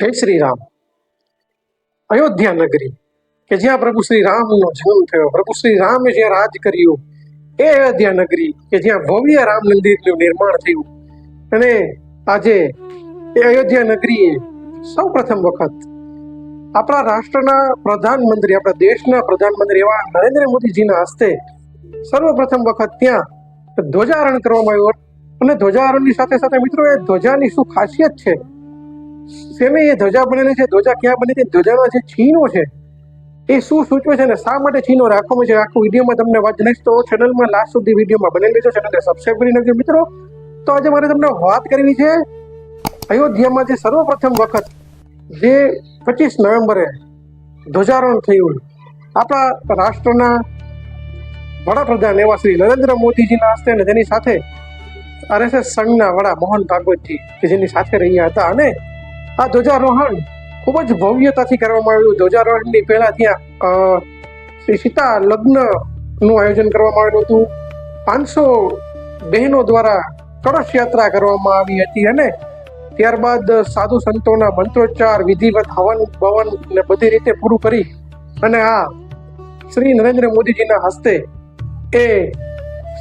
જય શ્રી રામ. અયોધ્યા નગરી કે જ્યાં પ્રભુ શ્રી રામનો જન્મ થયો, પ્રભુ શ્રી રામે જ્યાં રાજ કર્યું, એ અયોધ્યા નગરી કે જ્યાં ભવ્ય રામ મંદિરનું નિર્માણ થયું. અને આજે એ અયોધ્યા નગરીએ સૌ પ્રથમ વખત આપણા રાષ્ટ્રના પ્રધાનમંત્રી, આપણા દેશના પ્રધાનમંત્રી એવા નરેન્દ્ર મોદીજીના હસ્તે સર્વપ્રથમ વખત ત્યાં ધ્વજારોહણ કરવામાં આવ્યું અને ધ્વજારોહણની સાથે સાથે મિત્રો, એ ધ્વજાની શું ખાસિયત છે? શેને એ ધ્વજા બનેલી છે? ધ્વજા ક્યાં બની છે ધ્વજાના જે છીનો છે, એ શું સૂચવે છે ને શા માટે છીનો રાખવામાં છે? આખું વિડીયોમાં તમને વાત જણાવીશ તો ચેનલમાં લાસ્ટ સુધી વિડીયોમાં બનેલી છે ચેનલને સબસ્ક્રાઈબ કરી નાખજો મિત્રો. તો આજે મારે તમને વાત કરવી છે અયોધ્યામાં જે સર્વપ્રથમ વખત જે પચીસ નવેમ્બરે ધ્વજારોહણ થયું. આપણા રાષ્ટ્રના વડાપ્રધાન એવા શ્રી નરેન્દ્ર મોદીજીના હસ્તે અને તેની સાથે આરએસએસ સંઘના વડા મોહન ભાગવતજી કે જેની સાથે રહ્યા હતા. અને આ ધ્વજારોહણ ખૂબ જ ભવ્યતાથી કરવામાં આવ્યું. ધ્વજારોહણની પહેલા ત્યાં શ્રી સીતા લગ્નનું આયોજન કરવામાં આવેલું હતું. પાંચસો બહેનો દ્વારા કળશ યાત્રા કરવામાં આવી હતી અને ત્યારબાદ સાધુ સંતોના મંત્રોચ્ચાર, વિધિવત હવન ભવન ને બધી રીતે પૂરું કરી અને આ શ્રી નરેન્દ્ર મોદીજીના હસ્તે એ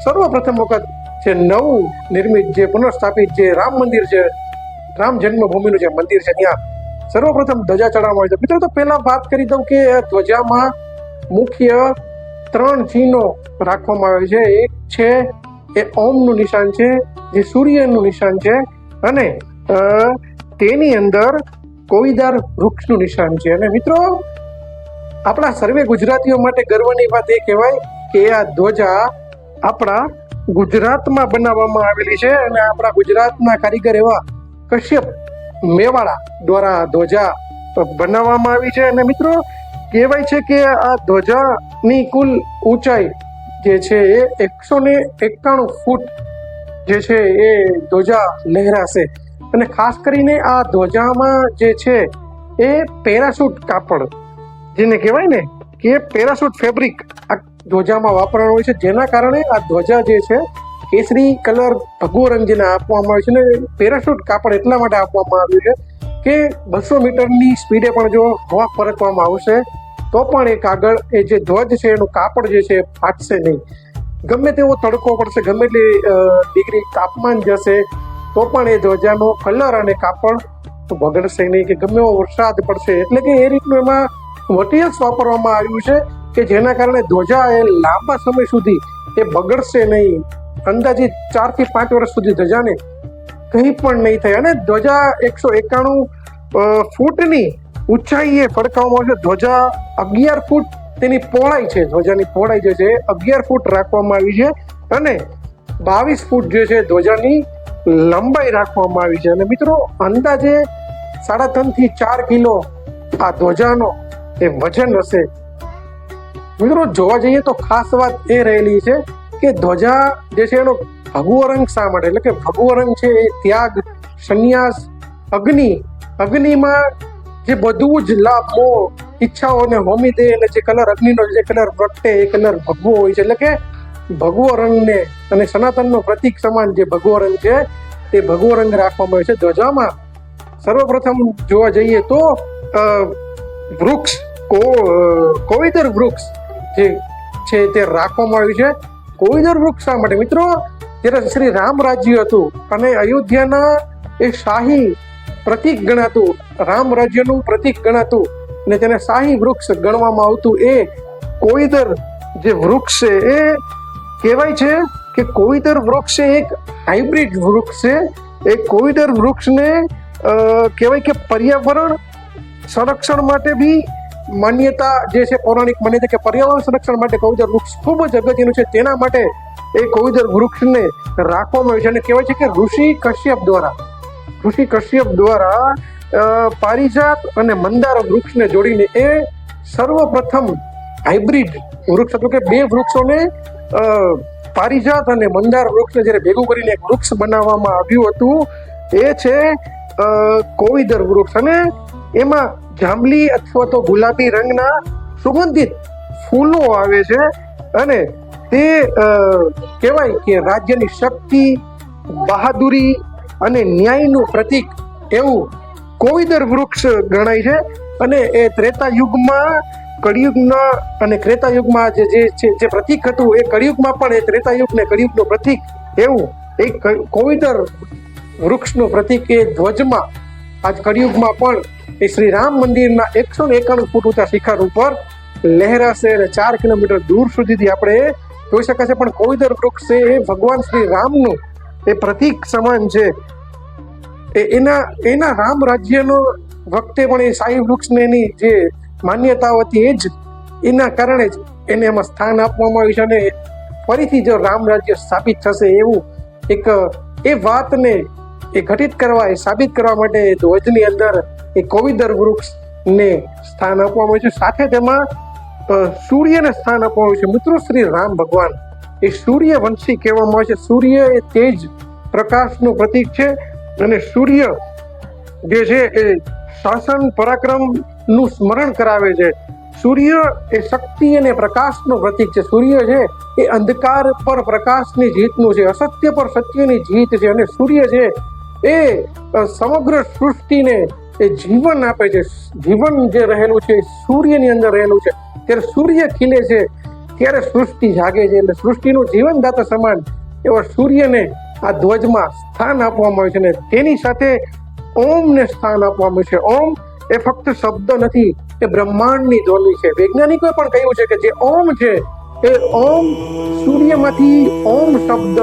સર્વપ્રથમ વખત જે નવું નિર્મિત, જે પુનઃસ્થાપિત, જે રામ મંદિર છે રામ જન્મભૂમિનું જે મંદિર છે ત્યાં સર્વપ્રથમ ધ્વજા ચડાવવામાં આવી છે. મિત્રો, તો પહેલા વાત કરી દઉં કે ધ્વજામાં મુખ્ય ત્રણ ચિહ્નો રાખવામાં આવે છે. એક છે, એ ઓમનું નિશાન છે, જે સૂર્યનું નિશાન છે અને તેની અંદર કોઈદાર વૃક્ષનું નિશાન છે. અને મિત્રો, આપણા સર્વે ગુજરાતીઓ માટે ગર્વની વાત એ કહેવાય કે આ ધ્વજા આપણા ગુજરાતમાં બનાવવામાં આવેલી છે અને આપણા ગુજરાતના કારીગર એવા કશ્યપ મેવાડા દ્વારા ધ્વજા બનાવવામાં આવી છે. અને મિત્રો, કહેવાય છે કે આ ધ્વજાની કુલ ઊંચાઈ જે છે એ એકસો ને એકાણું ફૂટ જે છે એ ધ્વજા લહેરાશે. અને ખાસ કરીને આ ધ્વજામાં જે છે એ પેરાશૂટ કાપડ, જેને કહેવાય ને કે પેરાશૂટ ફેબ્રિક આ ધ્વજામાં વાપરવાનું હોય છે. જેના કારણે આ ધ્વજા જે છે કેસરી કલર ભગવો રંગ જેને આપવામાં આવે છે ને પેરાશૂટ કાપડ એટલા માટે આપવામાં આવ્યું છે કે બસો મીટરની સ્પીડે પણ જો હવા ફરકવામાં આવશે, તો પણ એ કાગળ એ જે ધ્વજ છે, એનું કાપડ જે છે ફાટશે નહીં. ગમે તેવો તડકો પડશે, ગમે એટલી ડિગ્રી તાપમાન જશે, તો પણ એ ધ્વજાનો કલર અને કાપડ બગડશે નહીં કે ગમે એવો વરસાદ પડશે. એટલે કે એ રીતનું એમાં મટીરિયલ્સ વાપરવામાં આવ્યું છે કે જેના કારણે ધ્વજા એ લાંબા સમય સુધી એ બગડશે નહીં. અંદાજિત ચારથી પાંચ વર્ષ સુધી ધ્વજાને કંઈ પણ નહીં થાય. અને ધ્વજા એકસો એકાણું ફૂટની ઊંચાઈએ ફડકાવવામાં આવશે ધ્વજા અગિયાર ફૂટ તેની પહોળાઈ છે. ધ્વજાની પહોળાઈ જે છે અગિયાર ફૂટ રાખવામાં આવી છે અને બાવીસ ફૂટ જે છે ધ્વજાની લંબાઈ રાખવામાં આવી છે. અને મિત્રો, અંદાજે સાડા ત્રણથી ચાર કિલો આ ધ્વજાનો એ વજન હશે. મિત્રો, જોવા જઈએ તો ખાસ વાત એ રહેલી છે કે ધ્વજા જે છે એનો ભગવો રંગ શા માટે? એટલે કે ભગવો રંગ છે એ ત્યાગ સંન્યાસ અગ્નિ. અગ્નિમાં જે બધું જ લાભ મોહ ઈચ્છાઓને હોમી દે અને જે કલર અગ્નિનો જે કલર પ્રગટે એ કલર ભગવો હોય છે. એટલે કે ભગવો રંગને અને સનાતનનો પ્રતીક સમાન જે ભગવો રંગ છે તે ભગવો રંગ રાખવામાં આવે છે. ધ્વજામાં સર્વપ્રથમ જોવા જઈએ તો વૃક્ષ કો અ, કોવિદર વૃક્ષ જે છે તે રાખવામાં આવ્યું છે. કોવિદર વૃક્ષ શા માટે. મિત્રો જ્યારે શ્રી રામ રાજ્ય હતું અને અયોધ્યાના એ શાહી પ્રતીક ગણાતું, રામ રાજ્યનું પ્રતીક ગણાતું અને તેને શાહી વૃક્ષ ગણવામાં આવતું એ કોઈદર જે વૃક્ષ છે એ કહેવાય છે કે કોઈદર વૃક્ષ છે એક હાઇબ્રિડ વૃક્ષ છે. એ કોઈદર વૃક્ષને કહેવાય કે પર્યાવરણ સંરક્ષણ માટે બી માન્યતા જે છે પૌરાણિક માન્યતા કે પર્યાવરણ સંરક્ષણ માટે કોવિદર વૃક્ષ ખૂબ જ અગત્યનું છે. તેના માટે એ કોવિદર વૃક્ષને રાખવામાં આવ્યું છે અને કહેવાય છે કે ઋષિ કશ્યપ દ્વારા, ઋષિ કશ્યપ દ્વારા પારિજાત અને મંદાર વૃક્ષને જોડીને એ સર્વપ્રથમ હાઇબ્રિડ વૃક્ષ હતું કે બે વૃક્ષોને પારિજાત અને મંદાર વૃક્ષને જ્યારે ભેગું કરીને એક વૃક્ષ બનાવવામાં આવ્યું હતું, એ છે કોવિદર વૃક્ષ. અને એમાં જાંબલી અથવા તો ગુલાબી રંગના સુગંધિત ફૂલો આવે છે અને તે કહેવાય કે રાજ્યની શક્તિ, બહાદુરી અને ન્યાયનું પ્રતીક એવું કોવિદર વૃક્ષ ગણાય છે. અને એ ત્રેતા યુગમાં, કળિયુગના અને ત્રેતા યુગમાં જે જે પ્રતીક હતું, એ કળિયુગમાં પણ એ ત્રેતા યુગ ને કળિયુગનું પ્રતીક એવું એ કોવિદર વૃક્ષનું પ્રતીક એ ધ્વજમાં, આજ કળિયુગમાં પણ એ શ્રી રામ મંદિરના એકસો ને એકાણું ફૂટ ઊંચા શિખર ઉપર લહેરાશે અને ચાર કિલોમીટર દૂર સુધીથી આપણે જોઈ શકાશે પણ કોવિદર વૃક્ષ છે એ ભગવાન શ્રી રામનું એ પ્રતીક સમાન છે. એ એના એના રામ રાજ્યનો વખતે પણ એ સાઈ વૃક્ષને એની જે માન્યતાઓ હતી એ જ એના કારણે જ એને એમાં સ્થાન આપવામાં આવ્યું છે અને ફરીથી જો રામ રાજ્ય સ્થાપિત થશે એવું એક, એ વાતને એ ઘટિત કરવા, એ સાબિત કરવા માટે ધ્વજની અંદર એ કોવિદર વૃક્ષને સ્થાન આપવામાં આવ્યું છે. સાથે તેમાં સૂર્યને સ્થાન આપવામાં આવ્યું છે. મિત્રો, શ્રી રામ ભગવાન, એ સૂર્યવંશી કહેવામાં આવે છે. સૂર્ય એ તેજ પ્રકાશનું પ્રતીક છે અને સૂર્ય જે છે એ શાસન પરાક્રમનું સ્મરણ કરાવે છે. સૂર્ય એ શક્તિ અને પ્રકાશનું પ્રતીક છે. સૂર્ય છે એ અંધકાર પર પ્રકાશની જીતનું છે. અસત્ય પર સત્યની જીત છે અને સૂર્ય છે એ સમગ્ર સૃષ્ટિને એ જીવન આપે છે. જીવન જે રહેલું છે સૂર્યની અંદર રહેલું છે. ત્યારે સૂર્ય ખીલે છે ત્યારે સૃષ્ટિ જાગે છે. એટલે સૃષ્ટિનું જીવનદાતા સમાન એવા સૂર્યને આ ધ્વજમાં સ્થાન આપવામાં આવે છે અને તેની સાથે ઓમને સ્થાન આપવામાં છે. ઓમ એ ફક્ત શબ્દ નથી એ બ્રહ્માંડની ધ્વનિ છે. વૈજ્ઞાનિકોએ પણ કહ્યું છે કે જે ઓમ છે એ ઓમ સૂર્યમાંથી ઓમ શબ્દ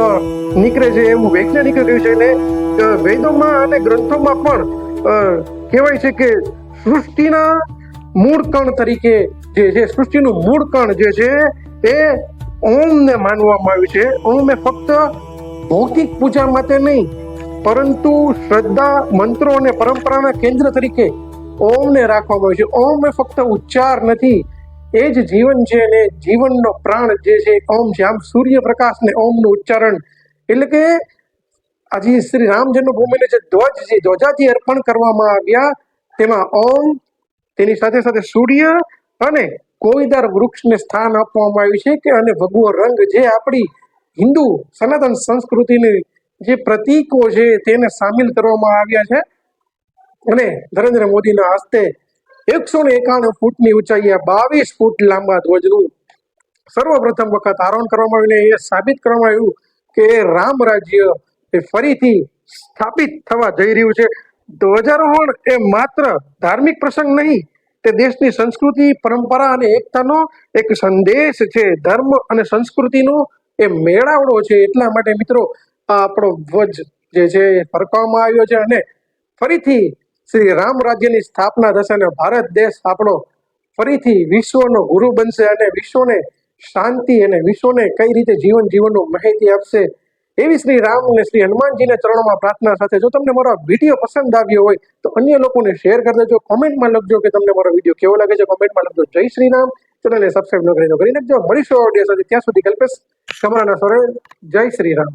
નીકળે છે. એવું વૈજ્ઞાનિકો કહ્યું છે. અ, વેદોમાં અને ગ્રંથોમાં પણ કહેવાય છે કે સૃષ્ટિના મૂળ કણ તરીકે જે છે, સૃષ્ટિનું મૂળ કણ જે છે, એ ઓમને માનવામાં આવ્યું છે. ઓમ એ ફક્ત ભૌતિક પૂજા માટે નહીં, પરંતુ શ્રદ્ધા, મંત્રો અને પરંપરાના કેન્દ્ર તરીકે ઓમને રાખવામાં આવ્યું છે. ઓમ એ ફક્ત ઉચ્ચાર નથી, એ જ જીવન છે અને જીવનનો પ્રાણ જે છે, ઓમ છે આમ સૂર્યપ્રકાશ ને ઓમનું ઉચ્ચારણ. એટલે કે આજે શ્રી રામ જન્મભૂમિને જે ધ્વજ જે ધ્વજાથી અર્પણ કરવામાં આવ્યા, તેમાં ઓમ, તેની સાથે સાથે સૂર્ય અને કોઈદાર વૃક્ષને સ્થાન આપવામાં આવ્યું છે કે અને ભગવો રંગ જે આપણી હિન્દુ સનાતન સંસ્કૃતિની જે પ્રતીકો છે તેને સામેલ કરવામાં આવ્યા છે. અને નરેન્દ્ર મોદીના હસ્તે એકસો ને એકાણું ફૂટની ઊંચાઈએ બાવીસ ફૂટ લાંબા ધ્વજનું સર્વપ્રથમ વખત આરોહણ કરવામાં આવ્યું એ સાબિત કરવામાં આવ્યું કે રામ રાજ્ય એ ફરીથી સ્થાપિત થવા જઈ રહ્યું છે. ધ્વજારોહણ એ માત્ર ધાર્મિક પ્રસંગ નહીં, તે દેશની સંસ્કૃતિ, પરંપરા અને એકતાનો એક સંદેશ છે. ધર્મ અને સંસ્કૃતિનો એ મેળાવડો છે. એટલા માટે મિત્રો, આ આપણો ધ્વજ જે છે ફરકાવવામાં આવ્યો છે અને ફરીથી શ્રી રામ રાજ્યની સ્થાપના થશે અને ભારત દેશ આપણો ફરીથી વિશ્વનો ગુરુ બનશે અને વિશ્વને શાંતિ અને વિશ્વને કઈ રીતે જીવન જીવનનું માહિતી આપશે એવી શ્રી રામ અને શ્રી હનુમાનજીના ચરણોમાં પ્રાર્થના સાથે જો તમને મારો વીડિયો પસંદ આવ્યો હોય, તો અન્ય લોકોને શેર કરી દેજો. કોમેન્ટમાં લખજો કે તમને મારો વીડિયો કેવો લાગે છે. કોમેન્ટમાં લખજો, જય શ્રી રામ. ચેનલને સબસ્ક્રાઈબ ન કરી દો કરી નાખજો. મળીશું ઓડિયો સાથે. ત્યાં સુધી કલ્પેશ કમરાના સ્વરે, જય શ્રી રામ.